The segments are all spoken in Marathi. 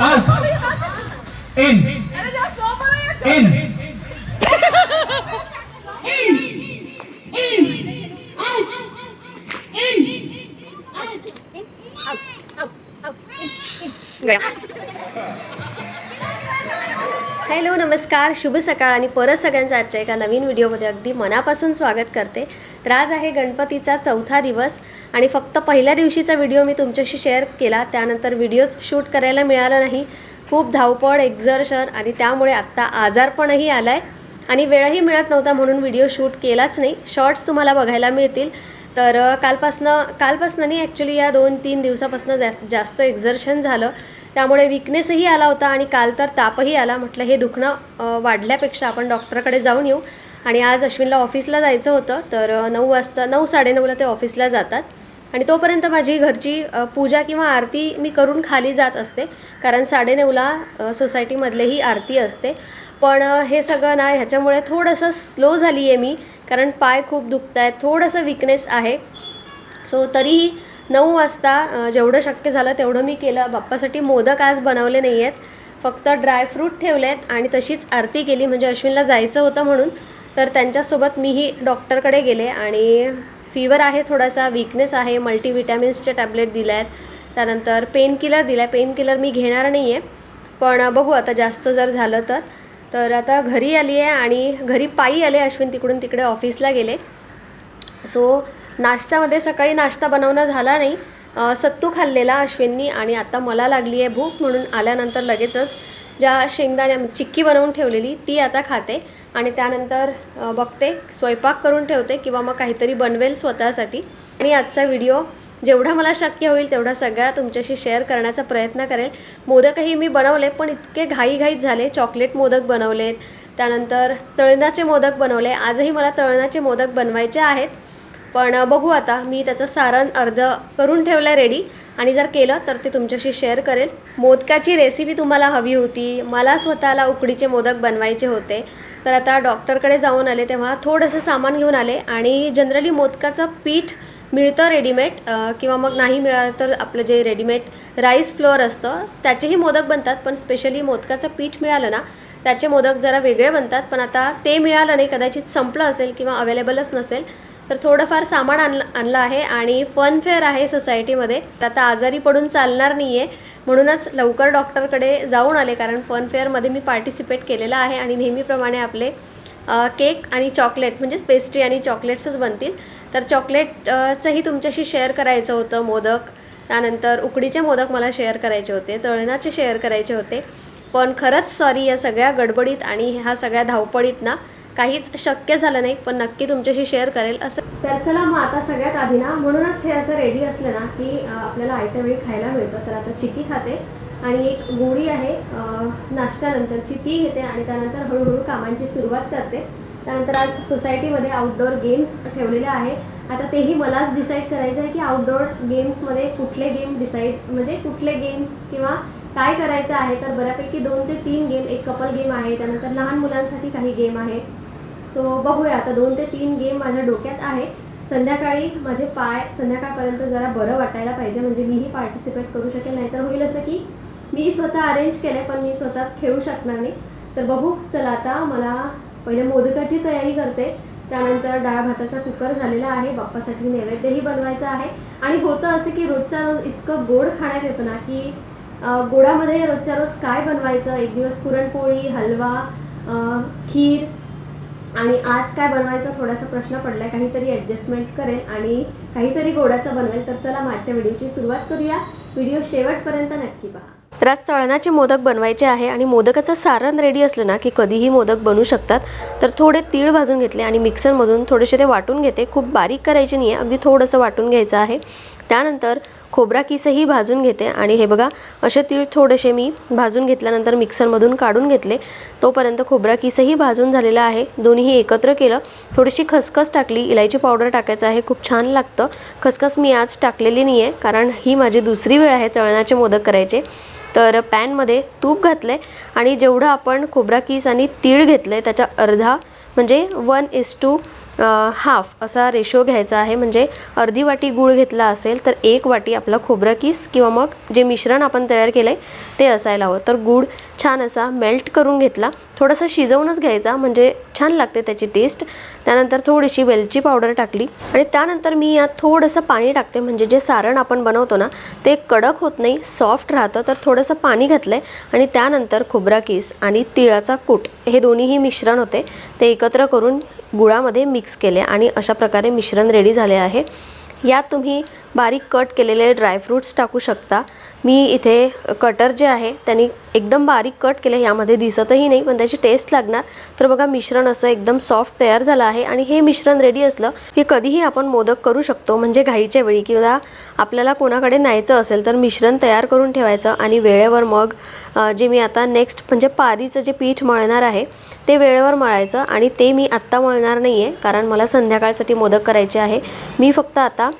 Out. In. In. In. In. Out. In. Out. Out. Out. Out. In. In. Hello नमस्कार. शुभ सकाळ आणि परत सगळ्यांचं आजच्या एका नवीन व्हिडिओमध्ये अगदी मनापासून स्वागत करते. तर आज आहे गणपतीचा चौथा दिवस आणि फक्त पहिल्या दिवशीचा व्हिडिओ मी तुमच्याशी शेअर केला. त्यानंतर व्हिडिओज शूट करायला मिळाला नाही. खूप धावपळ एक्झर्शन आणि त्यामुळे आत्ता आजारपणही आला आहे आणि वेळही मिळत नव्हता म्हणून व्हिडिओ शूट केलाच नाही. शॉर्ट्स तुम्हाला बघायला मिळतील. तर कालपासनं कालपासनं नाही ॲक्च्युली या दोन तीन दिवसापासनं जास्त जास्त एक्झर्शन झालं. त्यामुळे विकनेसही आला होता आणि काल तर तापही आला. म्हटलं हे दुखणं वाढल्यापेक्षा आपण डॉक्टरकडे जाऊन येऊ. आणि आज अश्विनला ऑफिसला जायचं होतं तर नऊ वाजता नऊ साडेनऊला ते ऑफिसला जातात. आणि तोपर्यंत माझी घरची पूजा किंवा आरती मी करून खाली जात असते. कारण साडेनऊला सोसायटीमधलेही आरती असते. पण हे सगळं ना ह्याच्यामुळे थोडंसं स्लो झाली आहे मी. कारण पाय खूप दुखत आहेत थोडंसं विकनेस आहे. सो तरीही नऊ वाजता जेवढं शक्य झालं तेवढं मी केलं. बाप्पासाठी मोदक आज बनवले नाही आहेत फक्त ड्रायफ्रूट ठेवले आहेत आणि तशीच आरती केली. म्हणजे अश्विनला जायचं होतं म्हणून. तर त्यांच्यासोबत मीही डॉक्टरकडे गेले आणि फीवर आहे थोडासा विकनेस आहे. मल्टीविटॅमिन्सचे टॅबलेट दिल्या आहेत त्यानंतर पेन किलर दिला आहे पेन किलर मी घेणार नाही आहे पण बघू आता जास्त जर झालं तर. तर आता घरी आली आहे आणि घरी पायी आले अश्विन तिकडून तिकडे ऑफिसला गेले. सो नाश्त्यामध्ये सकाळी नाश्ता बनवणं झाला नाही. सत्तू खाल्लेला अश्विननी आणि आता मला लागली आहे भूक म्हणून आल्यानंतर लगेचच ज्या शेंगदाण्या चिक्की बनवून ठेवलेली ती आता खाते आणि त्यानंतर बघते स्वयंपाक करून ठेवते किंवा मग काहीतरी बनवेल स्वतःसाठी. आणि आजचा व्हिडिओ जेवढा मला शक्य होईल तेवढा सगळा तुमच्याशी शेअर करण्याचा प्रयत्न करेल. मोदकही मी बनवले पण इतके घाईघाईत झाले. चॉकलेट मोदक बनवलेत त्यानंतर तळणाचे मोदक बनवले. आजही मला तळणाचे मोदक बनवायचे आहेत. पण बघू आता. मी त्याचं सारण अर्ध करून ठेवलं आहे रेडी आणि जर केलं तर ते तुमच्याशी शेअर करेल. मोदकाची रेसिपी तुम्हाला हवी होती. मला स्वतःला उकडीचे मोदक बनवायचे होते. तर आता डॉक्टरकडे जाऊन आले तेव्हा थोडंसं सामान घेऊन आले. आणि जनरली मोदकाचं पीठ मिळतं रेडीमेड किंवा मग नाही मिळालं तर आपलं जे रेडीमेड राईस फ्लोअर असतं त्याचेही मोदक बनतात. पण स्पेशली मोदकाचं पीठ मिळालं ना त्याचे मोदक जरा वेगळे बनतात. पण आता ते मिळालं नाही कदाचित संपलं असेल किंवा अवेलेबलच नसेल तर थोडंफार सामान आणलं आणलं आहे आणि फन फेअर आहे सोसायटीमध्ये तर आता आजारी पडून चालणार नाही आहे म्हणूनच लवकर डॉक्टरकडे जाऊन आले कारण फन फेअरमध्ये मी पार्टिसिपेट केलेलं आहे आणि नेहमीप्रमाणे आपले केक आणि चॉकलेट म्हणजेच पेस्ट्री आणि चॉकलेट्सच बनतील. तर चॉकलेटचंही तुमच्याशी शेअर करायचं होतं मोदक. त्यानंतर उकडीचे मोदक मला शेअर करायचे होते तळणाचे शेअर करायचे होते. पण खरंच सॉरी या सगळ्या गडबडीत आणि ह्या सगळ्या धावपळीत ना काहीच शक्य झालं नाही पण नक्की तुमच्याशी शेअर करेल असं. तर चला मग आता सगळ्यात आधी ना म्हणूनच हे असं रेडी असलं ना की आपल्याला आयत्या वेळी खायला मिळतं. तर आता चिकी खाते आणि एक गोळी आहे नाश्त्यानंतर नाश्त्यानंतरची ती घेते आणि त्यानंतर हळूहळू कामांची सुरुवात करते. त्यानंतर आज सोसायटीमध्ये आउटडोअर गेम्स ठेवलेले आहे. आता तेही मलाच डिसाईड करायचं आहे की आउटडोअर गेम्समध्ये कुठले गेम डिसाईड म्हणजे कुठले गेम्स किंवा काय करायचं आहे. तर बऱ्यापैकी दोन ते तीन गेम एक कपल गेम आहे. त्यानंतर लहान मुलांसाठी काही गेम आहे. सो बघूया. आता दोन ते तीन गेम माझ्या डोक्यात आहे संध्याकाळी माझे पाय संध्याकाळपर्यंत जरा बरं वाटायला पाहिजे. म्हणजे मीही पार्टिसिपेट करू शकेल नाहीतर होईल असं की मी स्वतः अरेंज केलं पण मी स्वतःच खेळू शकणार नाही. तर बघू. चला आता मला पहिले मोदकाची तयारी करते. त्यानंतर डाळ भाताचा कुकर झालेला आहे. बाप्पासाठी नैवेद्यही बनवायचा आहे. आणि होतं असं की रोजच्या रोज इतकं गोड खाण्यात येतं ना की गोडामध्ये रोजच्या रोज काय बनवायचं? एक दिवस पुरणपोळी हलवा खीर आणि आज काय बनवायचा थोडासा प्रश्न पडलाय काहीतरी ॲडजस्टमेंट करेल आणि काहीतरी गोडाचं बनवेल. तर चला माझ्या व्हिडिओची सुरुवात करूया. व्हिडिओ शेवटपर्यंत नक्की पहा. तर आज तळणाचे मोदक बनवायचे आहे आणि मोदकाचं सारण रेडी असलं ना की कधीही मोदक बनू शकतात तर थोडे तीळ भाजून घेतले आणि मिक्सरमधून थोडेसे ते वाटून घेते. खूप बारीक करायचे नाही आहे अगदी थोडंसं वाटून घ्यायचं आहे. त्यानंतर खोबरा किसही भाजून घेते. आणि हे बघा असे तीळ थोडेसे मी भाजून घेतल्यानंतर मिक्सरमधून काढून घेतले. तोपर्यंत खोबरा किसही भाजून झालेला आहे. दोन्हीही एकत्र केलं. थोडीशी खसखस टाकली. इलायची पावडर टाकायचं आहे. खूप छान लागतं. खसखस मी आज टाकलेली नाही आहे कारण ही माझी दुसरी वेळ आहे तळणाचे मोदक करायचे. तर पॅनमध्ये तूप घातलं आहे आणि जेवढं आपण खोबरा किस आणि तीळ घेतलं आहे त्याच्या अर्धा म्हणजे वन इस टू हाफ असा रेशो घ्यायचा आहे. म्हणजे अर्धी वाटी गूळ घेतला असेल तर एक वाटी आपला खोबरं किस किंवा मग जे मिश्रण आपण तयार केलं आहे ते असायला हवं. तर गूळ छान असा मेल्ट करून घेतला. थोडासा शिजवूनच घ्यायचा म्हणजे छान लागते त्याची टेस्ट त्यानंतर थोडीशी वेलची पावडर टाकली. आणि त्यानंतर मी यात थोडंसं पाणी टाकते म्हणजे जे सारण आपण बनवतो ना ते कडक होत नाही सॉफ्ट राहतं तर थोडंसं पाणी घातलं आहे आणि त्यानंतर खोबरा किस आणि तिळाचा कूट हे दोन्हीही मिश्रण होते. ते एकत्र करून गुळामध्ये मिक्स केले आणि अशा प्रकारे मिश्रण रेडी झाले आहे. यात तुम्ही बारीक कट केलेले ड्रायफ्रूट्स टाकू शकता. मी इथे कटर जे आहे त्यांनी एकदम बारीक कट केले यामध्ये दिसतही नाही पण त्याची टेस्ट लागणार. तर बघा मिश्रण असं एकदम सॉफ्ट तयार झालं आहे आणि हे मिश्रण रेडी असलं की कधीही आपण मोदक करू शकतो म्हणजे घाईच्या वेळी किंवा आपल्याला कोणाकडे न्यायचं असेल तर मिश्रण तयार करून ठेवायचं आणि वेळेवर मग जे मी आता नेक्स्ट म्हणजे पारीचं जे पीठ मळणार आहे ते वेळेवर मळायचं आणि ते मी आत्ता मळणार नाही आहे कारण मला संध्याकाळसाठी मोदक करायचे आहे. मी फक्त आता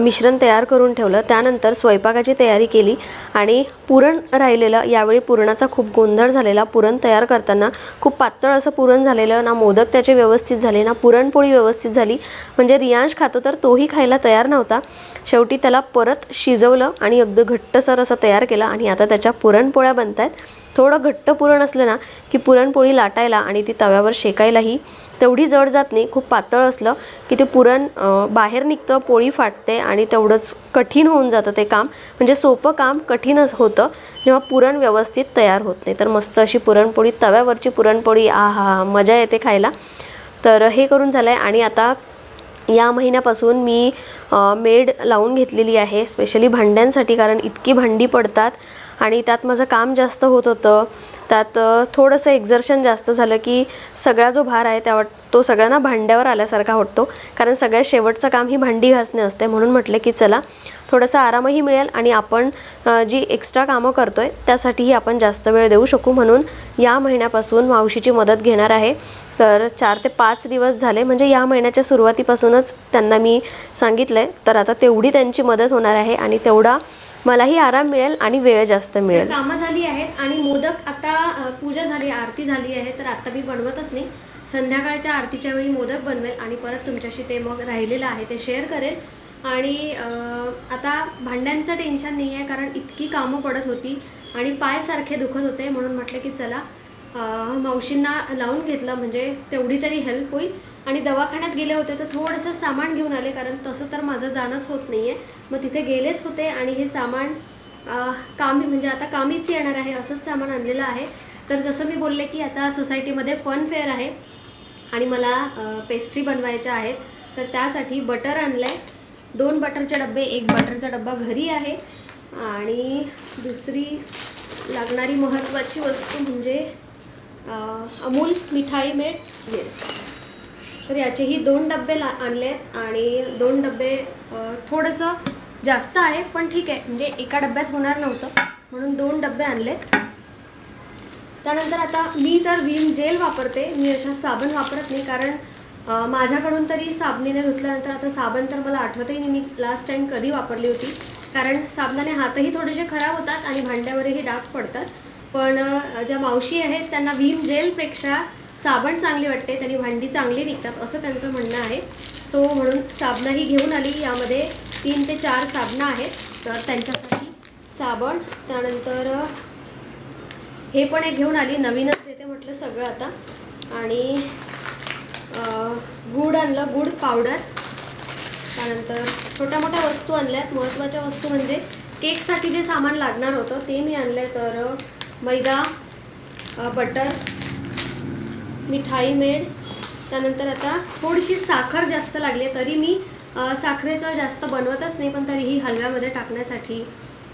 मिश्रण तयार करून ठेवलं. त्यानंतर स्वयंपाकाची तयारी केली आणि पुरण राहिलेलं यावेळी पुरणाचा खूप गोंधळ झालेला. पुरण तयार करताना खूप पातळ असं पुरण झालेलं ना मोदक त्याचे व्यवस्थित झाले ना पुरणपोळी व्यवस्थित झाली. म्हणजे रियांश खातो तर तोही खायला तयार नव्हता. शेवटी त्याला परत शिजवलं आणि अगदी घट्टसर असं तयार केलं आणि आता त्याच्या पुरणपोळ्या बनत आहेत थोडं घट्ट पुरण असलं ना की पुरणपोळी लाटायला आणि ती तव्यावर शेकायलाही तेवढी जड जात नाही खूप पातळ असलं की ते पुरण बाहेर निघतं पोळी फाटते आणि तेवढंच कठीण होऊन जातं ते काम. म्हणजे सोपं काम कठीणच होतं जेव्हा पुरण व्यवस्थित तयार होत नाही. तर मस्त अशी पुरणपोळी तव्यावरची पुरणपोळी आ हा मजा येते खायला. तर हे करून झालं आहे आणि आता या महिन्यापासून मी मेड लावून घेतलेली आहे स्पेशली भांड्यांसाठी कारण इतकी भांडी पडतात. आणि त्यात माझं काम जास्त होत होतं. त्यात थोडंसं एक्झर्शन जास्त झालं की सगळा जो भार आहे त्या तो सगळ्यांना भांड्यावर आल्यासारखा वाटतो. कारण सगळ्यात शेवटचं काम ही भांडी घासणे असते. म्हणून म्हटलं की चला थोडासा आरामही मिळेल आणि आपण जी एक्स्ट्रा कामं करतो आहे त्यासाठीही आपण जास्त वेळ देऊ शकू. म्हणून या महिन्यापासून मावशीची मदत घेणार आहे. तर चार ते पाच दिवस झाले. म्हणजे या महिन्याच्या सुरुवातीपासूनच त्यांना मी सांगितलं आहे तर आता तेवढी त्यांची मदत होणार आहे आणि तेवढा मलाही आराम मिळेल आणि वेळ जास्त मिळेल. कामं झाली आहेत आणि मोदक आता पूजा झाली आरती झाली आहे तर आता मी बनवतच नाही. संध्याकाळच्या आरतीच्या वेळी मोदक बनवेल आणि परत तुमच्याशी ते मग राहिलेलं आहे ते शेअर करेल. आणि आता भांड्यांचं टेन्शन नाही आहे कारण इतकी कामं पडत होती आणि पाय सारखे दुखत होते म्हणून म्हटलं की चला मावशींना लावून घेतलं म्हणजे तेवढी तरी हेल्प होईल. आणि दवाखान्यात गेले होते तर थोडंसं सामान घेऊन आले कारण तसं तर माझं जाणंच होत नाही आहे मग तिथे गेलेच होते आणि हे सामान कामी म्हणजे आता कामीच येणार आहे असंच सामान आणलेलं आहे. तर जसं मी बोलले की आता सोसायटीमध्ये फन फेअर आहे आणि मला पेस्ट्री बनवायच्या आहेत तर त्यासाठी बटर आणलं आहे दोन बटरचे डबे एक बटरचा डब्बा घरी आहे आणि दुसरी लागणारी महत्त्वाची वस्तू म्हणजे अमूल मिठाई मेड येस तर याचेही दोन डबे ला आणले आहेत आणि दोन डबे अ, थोडंसं जास्त आहे पण ठीक आहे. म्हणजे एका डब्यात होणार नव्हतं. म्हणून दोन डबे आणलेत. त्यानंतर आता मी तर विम जेल वापरते. मी अशा साबण वापरत नाही कारण माझ्याकडून तरी साबणीने धुतल्यानंतर आता साबण तर मला आठवतही नाही. मी लास्ट टाईम कधी वापरली होती. कारण साबणाने हातही थोडेसे खराब होतात आणि भांड्यावरही डाग पडतात. पण ज्या मावशी आहेत त्यांना विम जेलपेक्षा साबण चांगली वाटते त्यांनी भांडी चांगली निघतात असं त्यांचं म्हणणं आहे. सो म्हणून साबणंही घेऊन आली. यामध्ये तीन ते चार साबणं आहेत. तर त्यांच्यासाठी साबण त्यानंतर हे पण एक घेऊन आली. नवीनच देते म्हटलं सगळं आता. आणि गुड आणलं गुड पावडर. त्यानंतर छोट्या मोठ्या वस्तू आणल्यात. महत्त्वाच्या वस्तू म्हणजे केकसाठी जे सामान लागणार होतं ते मी आणलं आहे तर मैदा बटर मिठाई मेड त्यानंतर आता थोडीशी साखर जास्त लागली आहे तरी मी साखरेचं जास्त बनवतच नाही पण तरीही हलव्यामध्ये टाकण्यासाठी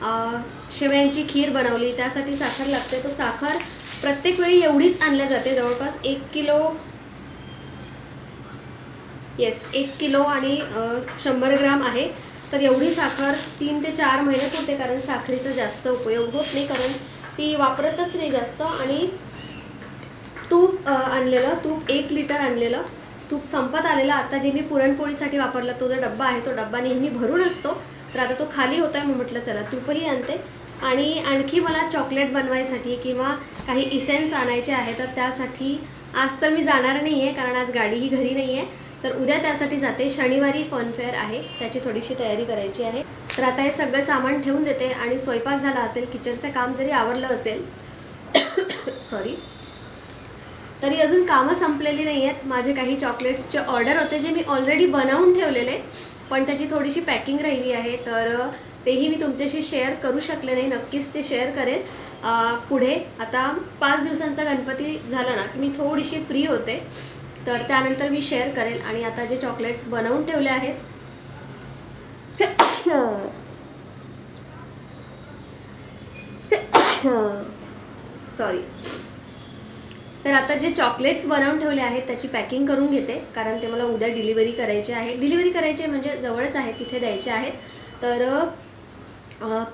शेव्यांची शेवयांची खीर बनवली. त्यासाठी साखर लागते. तो साखर प्रत्येक वेळी एवढीच आणल्या जाते. जवळपास एक किलो येस एक किलो आणि शंभर ग्राम आहे. तर एवढी साखर तीन ते चार महिने पुरते कारण साखरेचा जास्त उपयोग होत नाही कारण ती वापरतच नाही जास्त. आणि तूप आणलेलं तूप एक लिटर आणलेलं तूप संपत आलेलं. आता जे मी पुरणपोळीसाठी वापरलं तो जो डब्बा आहे तो डब्बा नेहमी भरून असतो. तर आता तो खाली होता आहे मग म्हटलं चला तूपही आणते. आणि आणखी मला चॉकलेट बनवायसाठी किंवा काही इसेन्स आणायचे आहे तर त्यासाठी आज तर मी जाणार नाही आहे कारण आज गाडीही घरी नाही आहे तर उद्या त्यासाठी जाते. शनिवारी फनफेअर आहे. त्याची थोडीशी तयारी करायची आहे. तर आता हे सगळं सामान ठेवून देते आणि स्वयंपाक झाला असेल किचनचं काम जरी आवरलं असेल सॉरी तरी अजून कामं संपलेली नाही आहेत माझे काही चॉकलेट्सचे ऑर्डर होते जे मी ऑलरेडी बनवून ठेवलेले पण त्याची थोडीशी पॅकिंग राहिली आहे. तर तेही मी तुमच्याशी शेअर करू शकले नाही. नक्कीच ते शेअर करेन. पुढे आता पाच दिवसांचा गणपती झाला ना की मी थोडीशी फ्री होते. तर त्यानंतर मी शेअर करेल आणि आता जे चॉकलेट्स बनवून ठेवले आहेत. सॉरी तर आता जे चॉकलेट्स बनवून ठेवले आहेत त्याची पॅकिंग करून घेते. कारण ते मला उद्या डिलिव्हरी करायचे आहे. डिलिव्हरी करायचे म्हणजे जवळच आहे तिथे द्यायचे आहेत. तर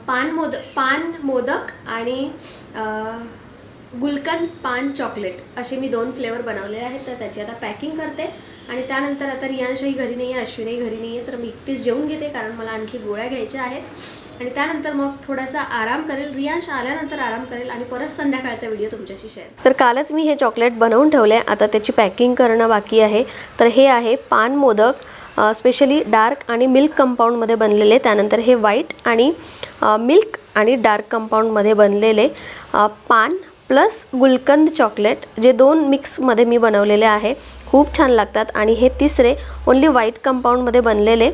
पान मोद पान मोदक आणि गुलकंद पान चॉकलेट असे मी दोन फ्लेवर बनवले आहेत तर त्याची आता पॅकिंग करते. आणि त्यानंतर आता रियांशही घरी नाही आहे अश्विनही घरी नाही आहे तर मी एकटीच जेवून घेते कारण मला आणखी गोळ्या घ्यायच्या आहेत. आणि त्यानंतर मग थोडासा आराम करेल. रियांश आल्यानंतर आराम करेल आणि परत संध्याकाळचा व्हिडिओ तुमच्याशी शेअर तर कालच मी हे चॉकलेट बनवून ठेवले आता त्याची पॅकिंग करणं बाकी आहे. तर हे आहे पान मोदक स्पेशली डार्क आणि मिल्क कंपाऊंडमध्ये बनलेले. त्यानंतर हे व्हाईट आणि मिल्क आणि डार्क कंपाऊंडमध्ये बनलेले पान प्लस गुलकंद चॉकलेट जे दोन मिक्समध्ये मी बनवलेले आहे खूप छान लागतात. आणि हे तिसरे ओन्ली व्हाईट कंपाऊंडमध्ये बनलेले.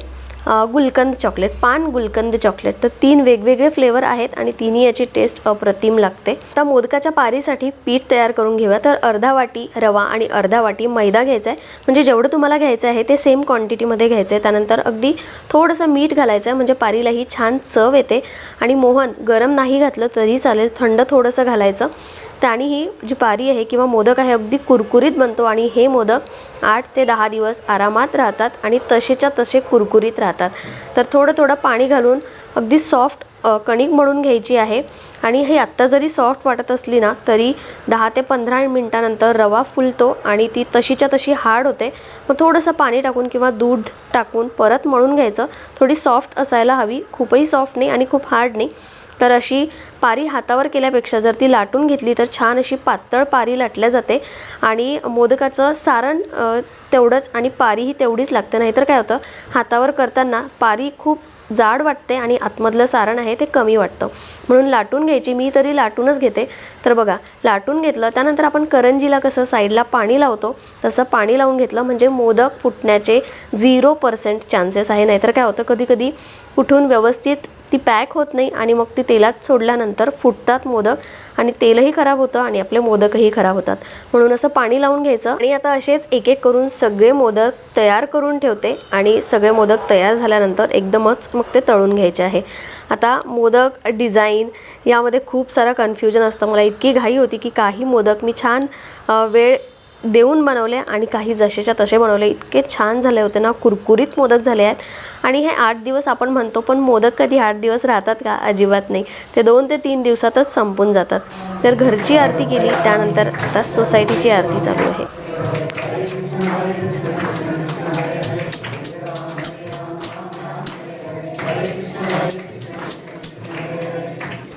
गुलकंद चॉकलेट पान गुलकंद चॉकलेट तर तीन वेगवेगळे फ्लेवर आहेत आणि तिन्ही याची टेस्ट अप्रतिम लागते. आता मोदकाच्या पारीसाठी पीठ तयार करून घेऊया. तर अर्धा वाटी रवा आणि अर्धा वाटी मैदा घ्यायचा आहे म्हणजे जेवढं तुम्हाला घ्यायचं आहे ते सेम क्वांटिटीमध्ये घ्यायचं आहे त्यानंतर अगदी थोडंसं मीठ घालायचं आहे म्हणजे पारीलाही छान चव येते. आणि मोहन गरम नाही घातलं तरी चालेल. थंड थोडंसं घालायचं. त्याने ही जी पारी आहे किंवा मोदक आहे अगदी कुरकुरीत बनतो आणि हे मोदक आठ ते दहा दिवस आरामात राहतात आणि तसेच्या तसे कुरकुरीत राहतात. तर थोडं थोडं पाणी घालून अगदी सॉफ्ट कणिक म्हणून घ्यायची आहे आणि हे आत्ता जरी सॉफ्ट वाटत असली ना तरी दहा ते पंधरा मिनटानंतर रवा फुलतो आणि ती तशीच्या तशी हार्ड होते. मग थोडंसं पाणी टाकून किंवा दूध टाकून परत मळून घ्यायचं. थोडी सॉफ्ट असायला हवी. खूपही सॉफ्ट नाही आणि खूप हार्ड नाही. तर अशी पारी हातावर केल्यापेक्षा जर ती लाटून घेतली तर छान अशी पातळ पारी लाटल्या जाते. आणि मोदकाचं सारण तेवढंच आणि पारीही तेवढीच लागते. नाहीतर काय होतं हातावर करताना पारी खूप जाड वाटते आणि आतमधलं सारण आहे ते कमी वाटतं. म्हणून लाटून घ्यायची मी तरी लाटूनच घेते. तर बघा लाटून घेतलं त्यानंतर आपण करंजीला कसं साईडला पाणी लावतो तसं पाणी लावून घेतलं म्हणजे मोदक फुटण्याचे झिरो पर्सेंट चान्सेस आहे. नाहीतर काय होतं कधी कधी कुठून व्यवस्थित ती पॅक होत नाही आणि मग ती तेलात सोडल्यानंतर फुटतात मोदक आणि तेलही खराब होतं आणि आपले मोदकही खराब होतात. म्हणून असं पाणी लावून घ्यायचं आणि आता असेच एक एक करून सगळे मोदक तयार करून ठेवते आणि सगळे मोदक तयार झाल्यानंतर एकदमच मग ते तळून घ्यायचे आहे. आता मोदक डिझाईन यामध्ये खूप सारं कन्फ्युजन असतं. मला इतकी घाई होती की काही मोदक मी छान वेळ देऊन बनवले आणि काही जसेच्या तसे बनवले. इतके छान झाले होते ना कुरकुरीत मोदक झाले आहेत. आणि हे आठ दिवस आपण म्हणतो पण मोदक कधी आठ दिवस राहतात का? अजिबात नाही. ते दोन ते तीन दिवसातच संपून जातात. तर घरची आरती केली त्यानंतर आता सोसायटीची आरती चालू आहे.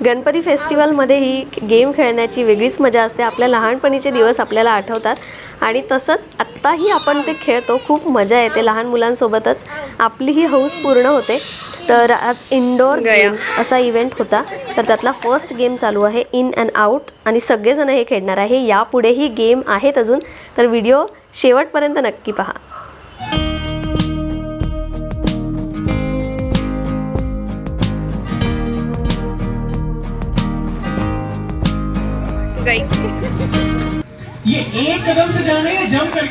गणपती फेस्टिवलमध्ये ही गेम खेळण्याची वेगळीच मजा असते. आपल्या लहानपणीचे दिवस आपल्याला आठवतात. आणि तसंच आत्ताही आपण ते खेळतो. खूप मजा येते लहान मुलांसोबतच. आपली ही हौस पूर्ण होते. तर आज इंडोर गेम्स असा इव्हेंट होता. तर त्यातला फर्स्ट गेम चालू आहे. इन अँड आउट आणि सगळेजण हे खेळणार आहे. यापुढेही गेम आहेत अजून. तर व्हिडिओ शेवटपर्यंत नक्की पहा.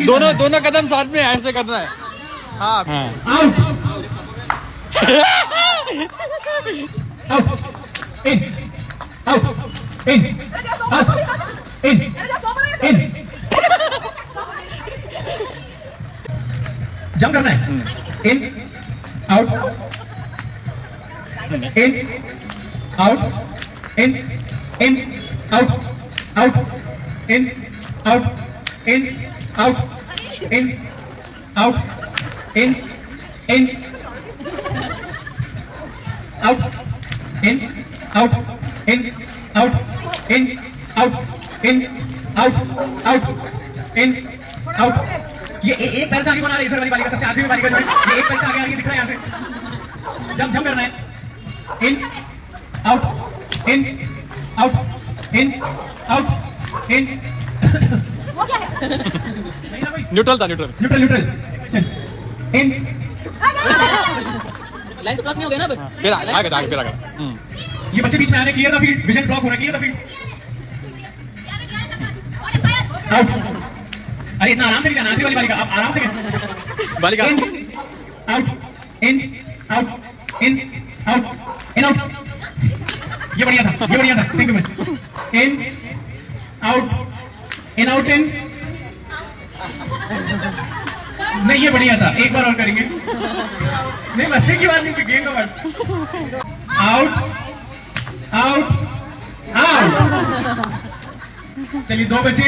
दोनों दोनों कदम साथ में ऐसे करना है। हाँ। जंप करना है। In out. In out. In in out. Out. In out. In out. In out in in out. In out. In out. In out. In out. Out. In out. ये ए, एक पैसा आगे बना रहे इधर वाली बालिका सबसे आखिरी वाली बालिका जो है ये एक पैसा आगे आगे दिख रहा है यहाँ से। जम जम करना है। In out in out in out in नहीं ना भाई न्यूट्रल था neutral neutral neutral in line तो क्रॉस नहीं हो गया ना बस फिर आगे था आगे फिर आगे। हम्म। ये बच्चे बीच में आ रहे clear the field vision block हो रहा है क्लियर फ़ील्ड आउट अरे इतना आराम से नहीं जाना आखिरी वाली बालिका। आप आराम से बालिका। Out, in, out, in, out, in, out. ये बढ़िया था ये बढ़िया था सिंग में। In, out, in, out in. नहीं ये बढ़िया था। एक बार और करेंगे। नहीं मस्ती की बात नहीं गेम का आउट आउट आउट चलिए दो बच्चे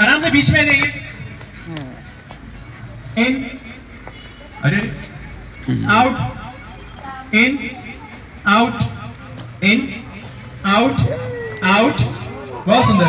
आराम से बीच में जाइए। इन अरे। Out in out in out out बहुत सुंदर।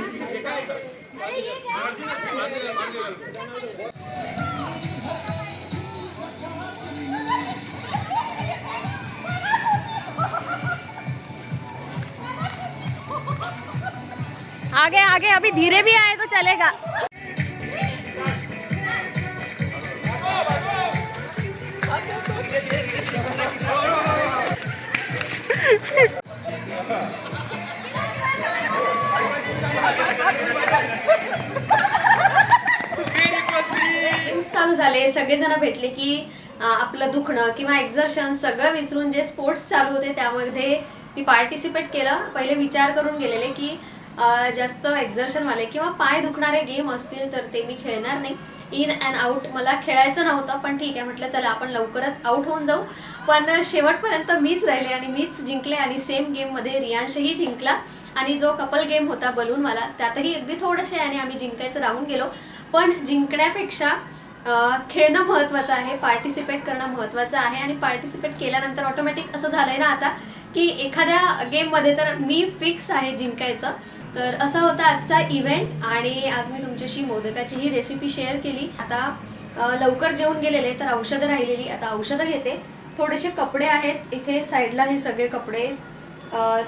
आगे आगे अभी धीरे भी आए तो चलेगा। चालू झाले. सगळेजण भेटले की आपलं दुखणं किंवा एक्झर्शन सगळं विसरून जे स्पोर्ट्स चालू होते त्यामध्ये मी पार्टिसिपेट केलं. पहिले विचार करून गेलेले की जास्त एक्झर्शनवाले किंवा पाय दुखणारे गेम असतील तर ते मी खेळणार नाही. इन अँड आउट मला खेळायचं नव्हतं पण ठीक आहे म्हटलं चला आपण लवकरच आउट होऊन जाऊ. पण शेवटपर्यंत मीच राहिले आणि मीच जिंकले आणि सेम गेममध्ये रियांशही जिंकला. आणि जो कपल गेम होता बलूनवाला त्यातही अगदी थोडंसे आणि आम्ही जिंकायचं राहून गेलो. पण जिंकण्यापेक्षा खेळणं महत्त्वाचं आहे पार्टिसिपेट करणं महत्त्वाचं आहे. आणि पार्टिसिपेट केल्यानंतर ऑटोमॅटिक असं झालं आहे ना आता की एखाद्या गेममध्ये तर मी फिक्स आहे जिंकायचं. तर असा होता आजचा इव्हेंट आणि आज मी तुमच्याशी मोदकाची ही रेसिपी शेअर केली. आता लवकर जेवून गेलेले तर औषधं राहिलेली. आता औषधं घेते. थोडेसे कपडे आहेत. इथे साईडला हे सगळे कपडे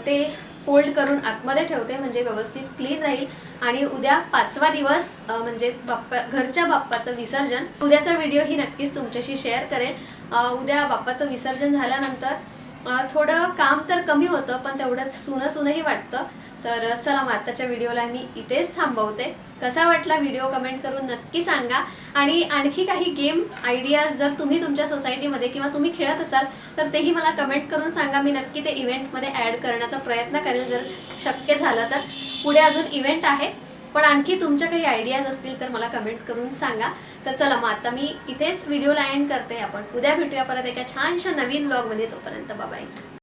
ते फोल्ड करून आतमध्ये ठेवते. म्हणजे व्यवस्थित क्लीन राहील. आणि उद्या पाचवा दिवस म्हणजेच बाप्पा घरच्या बाप्पाचं विसर्जन. उद्याचा व्हिडिओ ही नक्कीच तुमच्याशी शेअर करेन. उद्या बाप्पाचं विसर्जन झाल्यानंतर थोडं काम तर कमी होतं पण तेवढंच सुनं सुनंही वाटतं. तर चला मग आत्ताच्या व्हिडिओला मी इथेच थांबवते. कसा वाटला व्हिडिओ कमेंट करून नक्की सांगा. आणि आणखी काही गेम आयडियाज जर तुम्ही तुमच्या सोसायटीमध्ये किंवा तुम्ही खेळत असाल तर तेही मला कमेंट करून सांगा. मी नक्की ते इव्हेंटमध्ये ॲड करण्याचा प्रयत्न करेल जर शक्य झालं तर. पुढे अजून इव्हेंट आहे पण आणखी तुमच्या काही आयडियाज असतील तर मला कमेंट करून सांगा. तर चला मग आता मी इथेच व्हिडिओला एंड करते आपण. उद्या भेटूया परत एका छानशा नवीन ब्लॉगमध्ये तोपर्यंत बाबाई